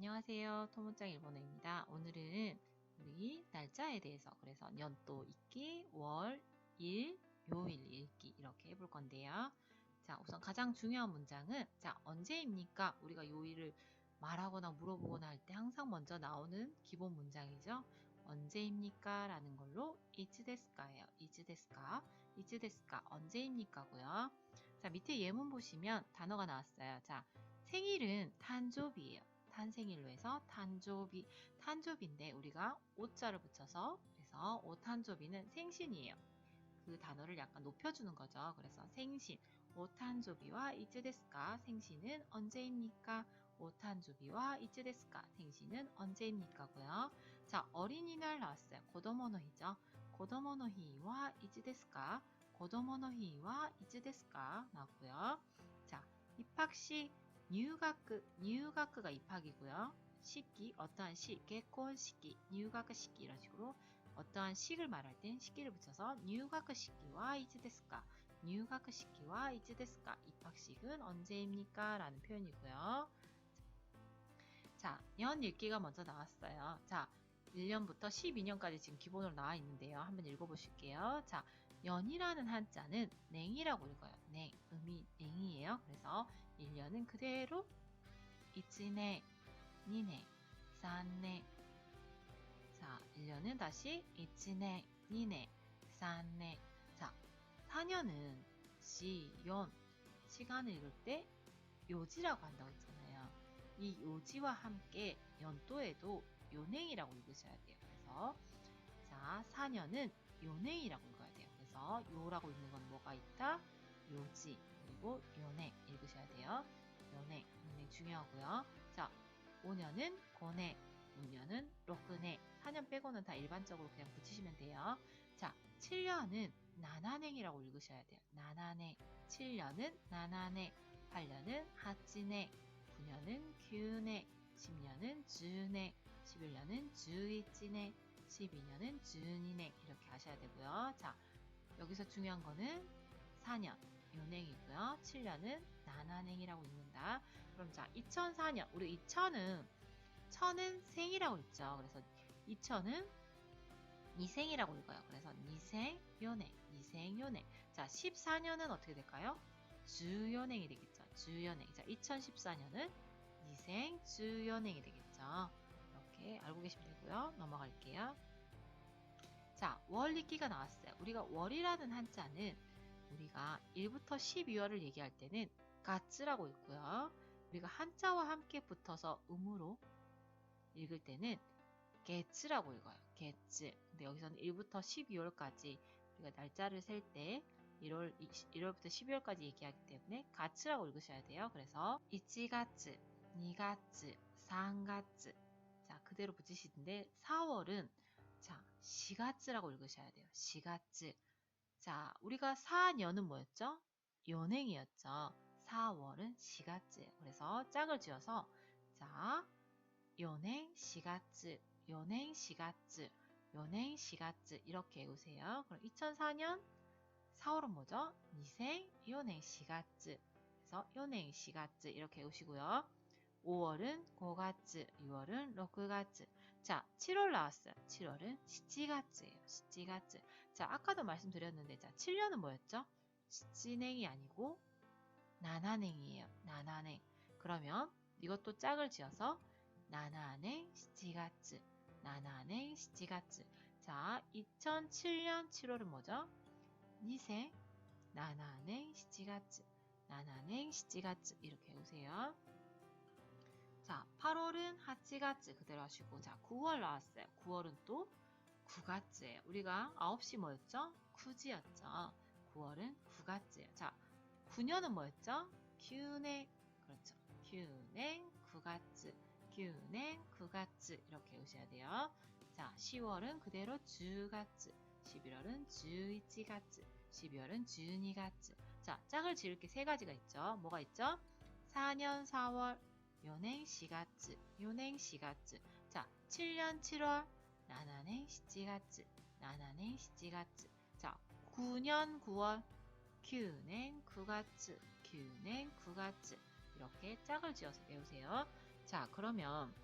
안녕하세요. 토모짱 일본어입니다. 오늘은 우리 날짜에 대해서 그래서 년도 읽기, 월, 일, 요일 읽기 이렇게 해볼 건데요. 자, 우선 가장 중요한 문장은 자, 언제입니까? 우리가 요일을 말하거나 물어보거나 할 때 항상 먼저 나오는 기본 문장이죠. 언제입니까? 라는 걸로 이츠데스카예요. 이츠데스카. 이츠데스카. 언제입니까고요. 자, 밑에 예문 보시면 단어가 나왔어요. 자, 생일은 탄조비예요. 탄생일로 해서 탄조비, 탄조비인데 우리가 오자를 붙여서 그래서 오탄조비는 생신이에요. 그 단어를 약간 높여주는 거죠. 그래서 생신, 오탄조비와 이츠데스까 생신은 언제입니까? 오탄조비와 이츠데스까 생신은 언제입니까고요. 자, 어린이날 나왔어요. 고도모노히죠. 고도모노히와 이츠데스까 고도모노히와 이츠데스까 나왔고요. 자, 입학식 뉴가크가 입학이고요. 식기, 어떠한 식, 개콘 식기, 뉴가크 식기 이런 식으로 어떠한 식을 말할 땐 식기를 붙여서 뉴가크 식기와 이츠데스까, 뉴가크 식기와 이츠데스까, 입학식은 언제입니까? 라는 표현이고요. 자, 연 읽기가 먼저 나왔어요. 자, 1년부터 12년까지 지금 기본으로 나와 있는데요. 한번 읽어보실게요. 자, 연이라는 한자는 냉이라고 읽어요. 냉, 음이 냉이에요. 그래서 1년은 그대로 1년, 2년, 3년. 자, 1년은 다시 1년, 2년, 3년. 자, 4년은 시, 연, 시간을 읽을 때 요지라고 한다고 했잖아요. 이 요지와 함께 연도에도 요냉이라고 읽으셔야 돼요. 그래서 자 4년은 요냉이라고 읽어야 돼요. 그래서 요라고 읽는 건 뭐가 있다? 요지 그리고 요냉 읽으셔야 돼요. 요냉 요냉 중요하고요. 자 5년은 고냉 6년은 로크네 4년 빼고는 다 일반적으로 그냥 붙이시면 돼요. 자 7년은 나나냉이라고 읽으셔야 돼요. 나나냉 7년은 나나냉 8년은 하찌냉 9년은 규냉 10년은 주냉 11년은 주이찌냉 12년은 준이냉 이렇게 하셔야 되고요. 자 여기서 중요한 거는 4년 요냉이고요. 7년은 나나냉이라고 읽는다. 그럼 자 2004년 우리 2000은 천은 생이라고 읽죠. 그래서 2000은 니생이라고 읽어요. 그래서 니생 요냉, 니생 요냉. 자 14년은 어떻게 될까요? 주요냉이 되겠죠. 주요냉. 자 2014년은 니생 주요냉이 되겠죠. 이렇게 알고 계시면 되고요. 넘어갈게요. 자, 월 읽기가 나왔어요. 우리가 월이라는 한자는 우리가 1부터 12월을 얘기할 때는 가츠라고 읽고요. 우리가 한자와 함께 붙어서 음으로 읽을 때는 개츠라고 읽어요. 개츠. 근데 여기서는 1부터 12월까지 우리가 날짜를 셀 때 1월, 1월부터 12월까지 얘기하기 때문에 가츠라고 읽으셔야 돼요. 그래서 1가츠, 2가츠, 3가츠 자, 그대로 붙이시는데 4월은 자, 시가츠라고 읽으셔야 돼요. 시가츠. 자, 우리가 4년은 뭐였죠? 연행이었죠. 4월은 시가츠예요. 그래서 짝을 지어서 자, 연행 시가츠, 연행 시가츠, 연행 시가츠 이렇게 외우세요. 그럼 2004년 4월은 뭐죠? 니생 연행 시가츠. 그래서 연행 시가츠 이렇게 외우시고요. 5월은 5가츠, 6월은 6가츠. 자, 7월 나왔어요. 7월은 시치가츠예요. 시치가츠. 자, 아까도 말씀드렸는데, 자, 7년은 뭐였죠? 시치냉이 아니고 나나냉이에요. 나나냉. 그러면 이것도 짝을 지어서 나나냉 시치가츠, 나나냉 시치가츠. 자, 2007년 7월은 뭐죠? 니생 나나냉 시치가츠, 나나냉 시치가츠 이렇게 오세요. 자, 8월은 하치가츠 그대로 하시고 자, 9월 나왔어요. 9월은 또 9가츠예요. 우리가 9시 뭐였죠? 쿠지였죠. 9월은 9가츠예요. 자, 9년은 뭐였죠? 큐냉 그렇죠. 큐냉 9가츠 큐냉 9가츠 이렇게 오셔야 돼요. 자, 10월은 그대로 주가츠 11월은 주이치가츠 12월은 주니가츠 자, 짝을 지을 게 세 가지가 있죠. 뭐가 있죠? 4년 4월 요냉 시가츠, 요냉 시가츠. 자, 7년 7월, 나나냉 시치가츠, 나나냉 시치가츠. 자, 9년 9월, 큐냉 구가츠, 큐냉 구가츠. 이렇게 짝을 지어서 배우세요. 자, 그러면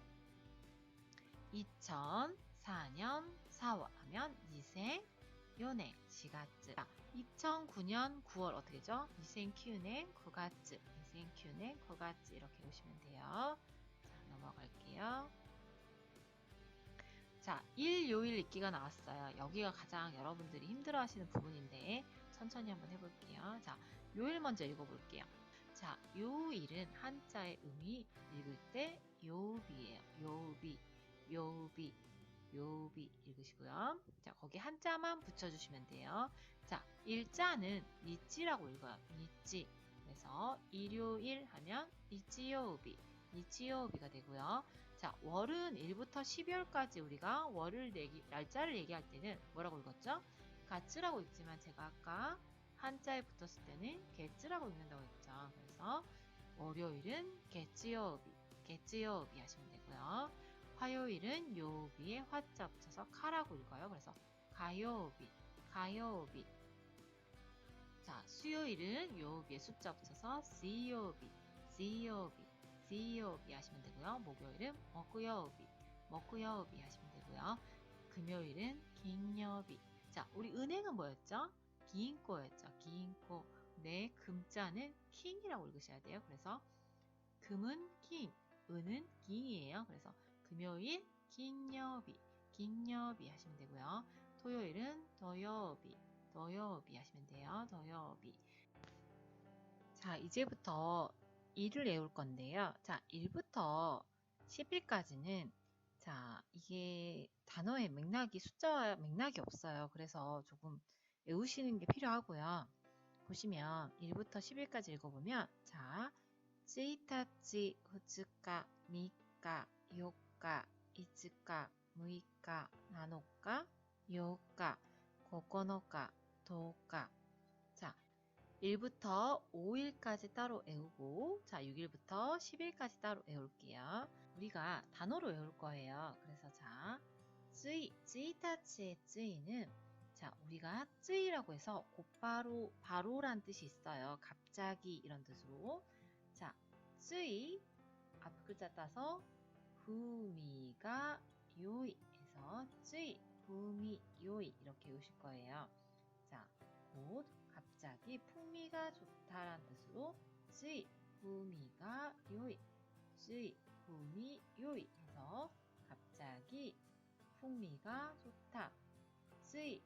2004년 4월 하면 니생 요네 4月 자, 2009년 9월 어떻게죠? 니생 키우네 9月 니 생 키우네 9月 이렇게 보시면 돼요. 자, 넘어갈게요. 자, 일 요일 읽기가 나왔어요. 여기가 가장 여러분들이 힘들어 하시는 부분인데 천천히 한번 해볼게요. 자, 요일 먼저 읽어볼게요. 자, 요일은 한자의 음이 읽을 때 요비예요. 요비, 요비, 요비 읽으시고요. 자, 거기 한자만 붙여주시면 돼요. 자, 일자는 니찌라고 읽어요. 니찌. 그래서 일요일 하면 니찌요비, 니찌요비가 되고요. 자, 월은 1부터 12월까지 우리가 월을 내기, 날짜를 얘기할 때는 뭐라고 읽었죠? 가츠라고 읽지만 제가 아까 한자에 붙었을 때는 개츠라고 읽는다고 했죠. 그래서 월요일은 개츠요비, 개츠요비 하시면 되고요. 화요일은 요비에 화자 붙여서 카라고 읽어요. 그래서 가요비, 가요비. 자, 수요일은 요비에 숫자 붙여서 시요비, 시요비, 시요비 하시면 되고요. 목요일은 목요비, 목요비 하시면 되고요. 금요일은 긴요비. 자, 우리 은행은 뭐였죠? 기인코였죠. 기인코. 네, 금자는 킹이라고 읽으셔야 돼요. 그래서 금은 킹, 은은 긴이에요. 그래서 금요일 긴여비, 긴여비 하시면 되고요. 토요일은 더여비, 더요비 하시면 돼요. 더요비. 자, 이제부터 1을 외울 건데요. 자, 1부터 10일까지는 자, 이게 단어의 맥락이 숫자와 맥락이 없어요. 그래서 조금 외우시는 게 필요하고요. 보시면 1부터 10일까지 읽어보면 자, 찌타찌, 후츠까, 미까, 요까, 이츠까, 무이까, 나노까, 요까, 고코노까, 10日. 자, 1부터 5일까지 따로 외우고 자, 6일부터 10일까지 따로 외울게요. 우리가 단어로 외울 거예요. 그래서 자, 1이, 1日의 1이는 자, 우리가 1이라고 해서 곧바로 바로란 뜻이 있어요. 갑자기 이런 뜻으로. 자, 1앞 글자 따서 후미가 요이 해서 1 후미 요이 이렇게 외우실 거예요. 자, 곧 갑자기 풍미가 좋다란 뜻으로 1 후미가 요이 1 후미 요이 해서 갑자기 풍미가 좋다 1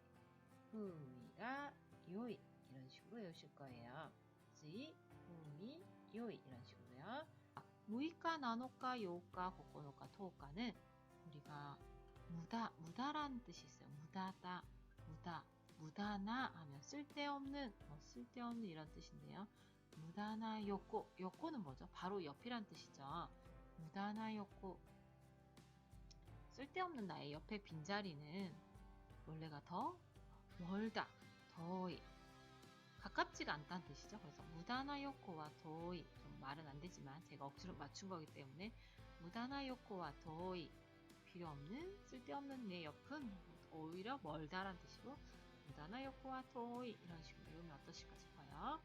후미가 요이 이런 식으로 외우실 거예요. 1 후미 요이 이런 식으로요. 무이카, 나노카, 요카, 고코노카, 토카는 우리가 무다, 무다라는 뜻이 있어요. 무다다, 무다, 무다나 하면 쓸데없는, 뭐 쓸데없는 이런 뜻인데요. 무다나 요코, 요코는 뭐죠? 바로 옆이란 뜻이죠. 무다나 요코. 쓸데없는 나의 옆에 빈자리는 원래가 더 멀다, 더이. 가깝지가 않다는 뜻이죠. 그래서 무다나 요코와 더이. 좀 말은 안 되지만 제가 억지로 맞춘 거기 때문에 무다나 요코와 더이. 필요 없는, 쓸데없는 내 옆은 오히려 멀다란 뜻이고 나나요코와 토이 이런 식으로 외우면 어떠실까 싶어요.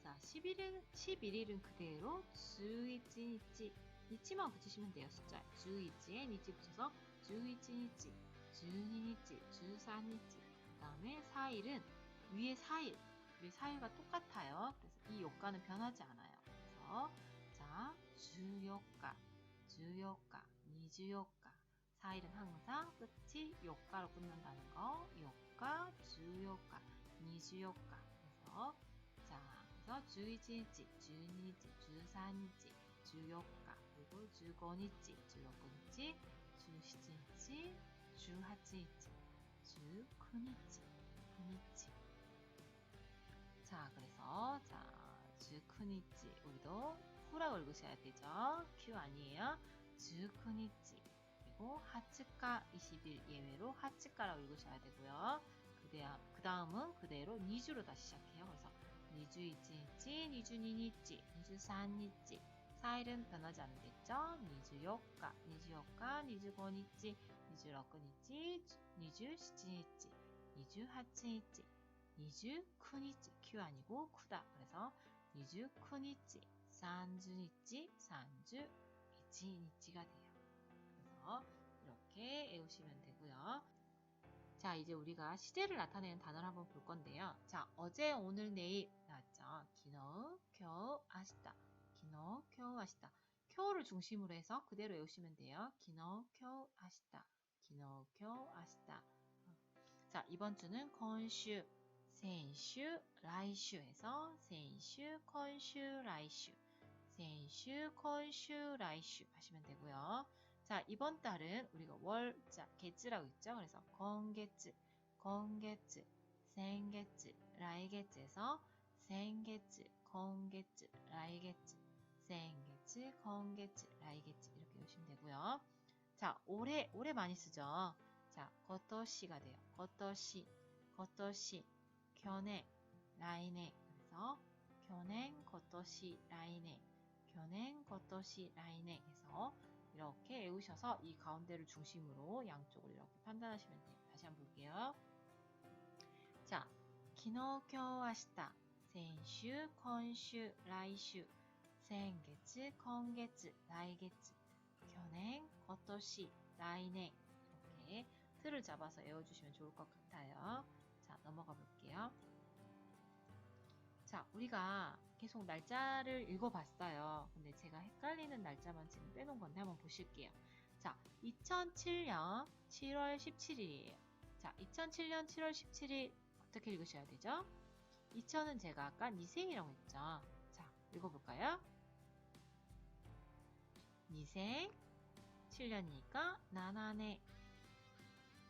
자, 11은 11일은 그대로 주이찌 니찌 니치만 붙이시면 돼요, 숫자. 주이지에 니치 붙여서 주이찌 니찌 주니 니찌 주사 니찌 그 다음에 4일은 위에 4일 위에 4일과 똑같아요. 그래서 이 요가는 변하지 않아요. 그래서 자, 주요가 주요가 니주요가 사일은 항상 끝이 요가로 붙는다는 거. 요가, 주요가, 니주요가. 그래서 자, 그래서 주1일지, 주2일지, 주3일지, 주요가, 그리고 주5일지, 주6일지, 주7일지, 주하지지, 주큰이지, 큰이지. 자, 그래서 자, 주큰이지. 우리도 후라고 읽으셔야 되죠. 큐 아니에요. 주쿠니지 그리고 하츠카 20일 예외로 하츠카라고 읽으셔야 되고요. 그 다음은 그대로 니주로 다시 시작해요. 그래서 니주 이치니치, 니주 니니치, 니주 산니치 4일은 변하지 않겠죠? 니주 요카, 니주 요카, 니주 고니치, 니주로쿠니치, 니주 시치니치, 니주 하치니치, 니주 쿠니치, 큐 아니고 쿠다. 그래서 니주 쿠니치, 산주니치, 산주 이치니치가 돼요. 이렇게 외우시면 되고요. 자, 이제 우리가 시제를 나타내는 단어를 한번 볼 건데요. 자, 어제, 오늘, 내일 나왔죠. 기노, 쿄, 아시다. 기노, 쿄, 아시다. 쿄를 중심으로 해서 그대로 외우시면 돼요. 기노, 쿄, 아시다. 기노, 쿄, 아시다. 자, 이번 주는 건슈, 센슈, 라이슈 해서 센슈, 건슈, 라이슈. 센슈, 건슈, 라이슈 하시면 되고요. 자, 이번 달은 우리가 월 자, 개츠라고 있죠. 그래서 건개츠, 건개츠, 생개츠, 라이개츠에서 생개츠, 건개츠, 라이개츠, 생개츠, 건개츠, 라이개츠 이렇게 외우시면 되고요. 자, 올해, 올해 많이 쓰죠. 자, 거토시가 돼요. 거토시, 거토시, 견해, 라이네. 그래서 견행, 거토시, 라이네, 견행, 거토시, 라이네 해서 이렇게 외우셔서 이 가운데를 중심으로 양쪽을 이렇게 판단하시면 돼요. 다시 한번 볼게요. 자, 기노, 쿄, 아시다. 센슈, 건슈, 라이슈. 생개츠, 건개츠, 라이개츠. 견행, 거토시, 라이네. 이렇게 틀을 잡아서 외워주시면 좋을 것 같아요. 자, 넘어가 볼게요. 자, 우리가 계속 날짜를 읽어봤어요. 근데 제가 헷갈리는 날짜만 지금 빼놓은 건데 한번 보실게요. 자, 2007년 7월 17일이에요. 자, 2007년 7월 17일 어떻게 읽으셔야 되죠? 2000은 제가 아까 니생이라고 했죠. 자, 읽어볼까요? 니생 7년이니까 나나네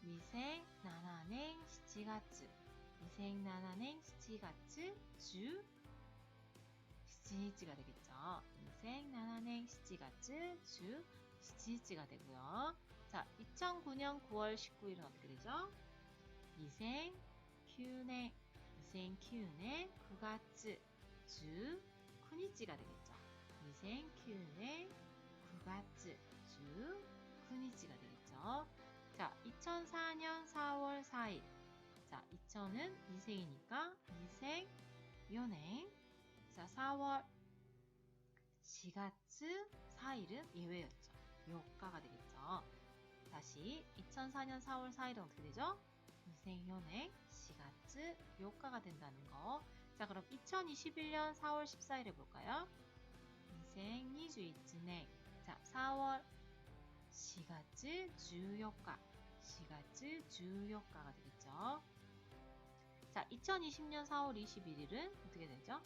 니생 나나네 7月 인생 난한행 시치가츠 주 7일치가 되겠죠. 인생 난한행 7일치 주 7일치가 되고요. 자, 2009년 9월 19일은 어떻게 되죠? 이생 큐네 이생 큐네 9가츠 주 9일치가 되겠죠. 이생 큐네 9가츠 주 9일치가 되겠죠. 자, 2004년 4월 4일 자, 2000은 2생이니까 2생, 연행. 자, 4월 4月 4일은 예외였죠. 요가가 되겠죠. 다시 2004년 4월 4일은 어떻게 되죠? 2생, 연행, 4月 요가가 된다는 거. 자, 그럼 2021년 4월 14일 해볼까요? 2생, 21년. 자, 4월 4月 14일. 4月 14일가 되겠죠. 자, 2020년 4월 21일은 어떻게 되죠?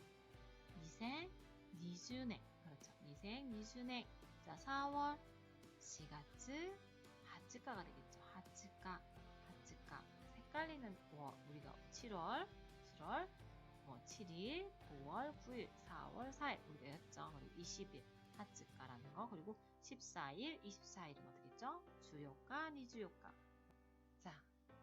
2020년. 그렇죠. 2020년. 자, 4월 4月 하츠가가 되겠죠. 하츠가, 하츠가. 헷갈리는 뭐 우리가 7월, 7월, 뭐 7일, 5월, 9일, 4월, 4일 우리가 했죠. 그리고 20일 하츠가라는 거. 그리고 14일, 24일은 어떻게죠? 주요가, 니주요가. 자,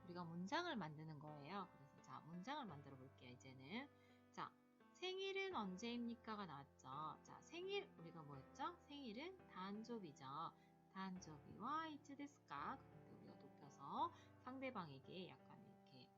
우리가 문장을 만드는 거예요. 자, 문장을 만들어 볼게요, 이제는. 자, 생일은 언제입니까가 나왔죠. 자, 생일 우리가 뭐였죠? 생일은 단조비죠. 단조비와 이츠데스까 그런데 우리가 높여서 상대방에게 약간 이렇게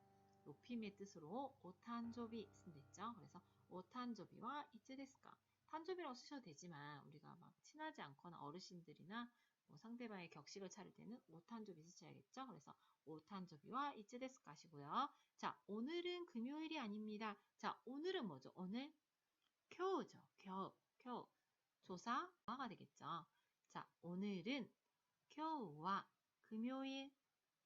높임의 뜻으로 오탄조비 쓴댔죠. 그래서 오탄조비와 이츠데스까 탄조비라고 쓰셔도 되지만 우리가 막 친하지 않거나 어르신들이나 뭐 상대방의 격식을 차릴 때는 오탄조비 쓰셔야겠죠. 그래서 오탄조비와 이츠데스까 하시고요. 자, 오늘은 금요일이 아닙니다. 자, 오늘은 뭐죠? 오늘 겨우죠. 겨우, 겨우. 조사가 되겠죠. 자, 오늘은 겨우와 금요일,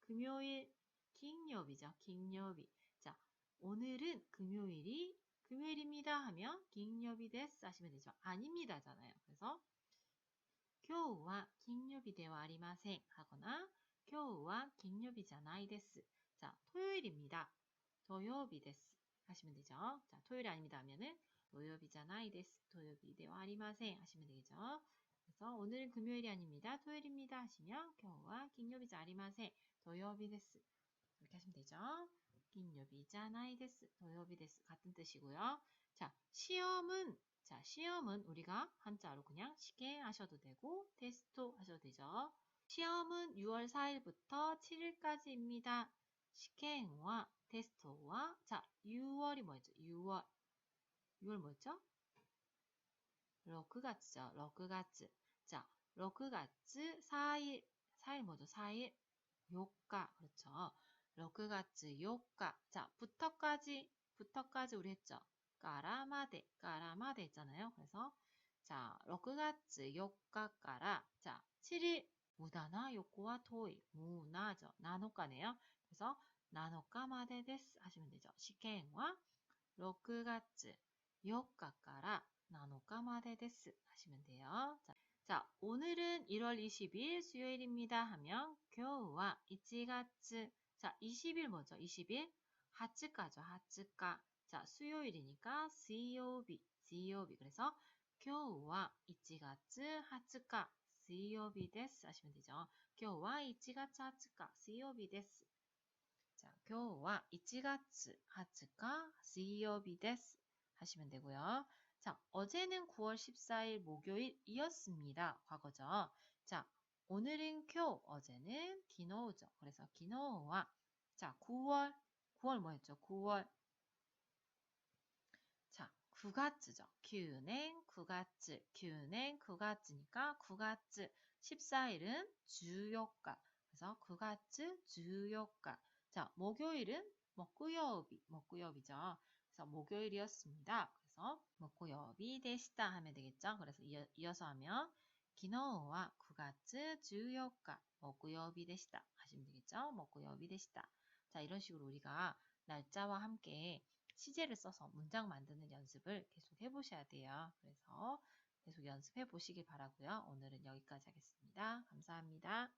금요일, 긴요비죠. 긴요비. 자, 오늘은 금요일이 금요일입니다 하면 긴요비 데스 하시면 되죠. 아닙니다잖아요. 그래서 교우와 긴요비 대화 아리마생 하거나 교우와 긴요비잖아이 데스. 자, 토요일입니다. 토요비 데스. 하시면 되죠. 자, 토요일이 아닙니다 하면은 토요비잖아이 데스. 토요비 대화 아리마생 하시면 되겠죠. 그래서 오늘은 금요일이 아닙니다. 토요일입니다 하시면 교우와 긴요비자 아리마생 토요비 데스. 이렇게 하시면 되죠. 긴요비잖아이 데스. 토요비 데스 같은 뜻이고요. 자, 시험은 자, 시험은 우리가 한자로 그냥 시계 하셔도 되고 테스트 하셔도 되죠. 시험은 6월 4일부터 7일까지입니다. 시행와 테스트와 자, 6월이 뭐였죠? 6월 6월 뭐였죠? 러크가츠죠. 러크가츠. 자, 러크가츠 4일 4일 뭐죠? 4일 요가 그렇죠. 러크가츠 요가 자, 부터까지 부터까지 우리 했죠. 까라마데 까라마데 했잖아요. 그래서 자 6月 요가까라 자 7일 무다나 요코와 토이 무나죠. 나노카네요. 그래서 나노카마데 데스 하시면 되죠. 시켄과 6月 4日から 7日まで 데스 하시면 돼요. 자, 자, 오늘은 1월 20일 수요일입니다 하면 교우와 1月 자, 20일 뭐죠? 20일 하츠가죠. 하츠가. 자, 수요일이니까 수요비, 수요비. 그래서 겨우와 이치가츠 하츠카 수요비 데스 하시면 되죠. 겨우와 이치가츠 하츠카 수요비 데스. 자, 교와 이치가츠 하츠카 수요비 데스 하시면 되고요. 자, 어제는 9월 14일 목요일이었습니다. 과거죠. 자, 오늘은 교, 어제는 기노우죠. 그래서 기노우와 자, 9월, 9월 뭐였죠? 9월 구가쯔죠. 기은행 구가쯔, 기은행 구가쯔니까 구가쯔 14일은 주요가. 그래서 구가쯔 주요가. 자, 목요일은 목구요비. 목구요비죠. 그래서 목요일이었습니다. 그래서 목구요비 되시다 하면 되겠죠. 그래서 이어, 서 하면 기노와 구가쯔 주요가 목구요비 되시다 하시면 되겠죠. 목구요비 되시다. 자, 이런 식으로 우리가 날짜와 함께 시제를 써서 문장 만드는 연습을 계속 해보셔야 돼요. 그래서 계속 연습해 보시길 바라고요. 오늘은 여기까지 하겠습니다. 감사합니다.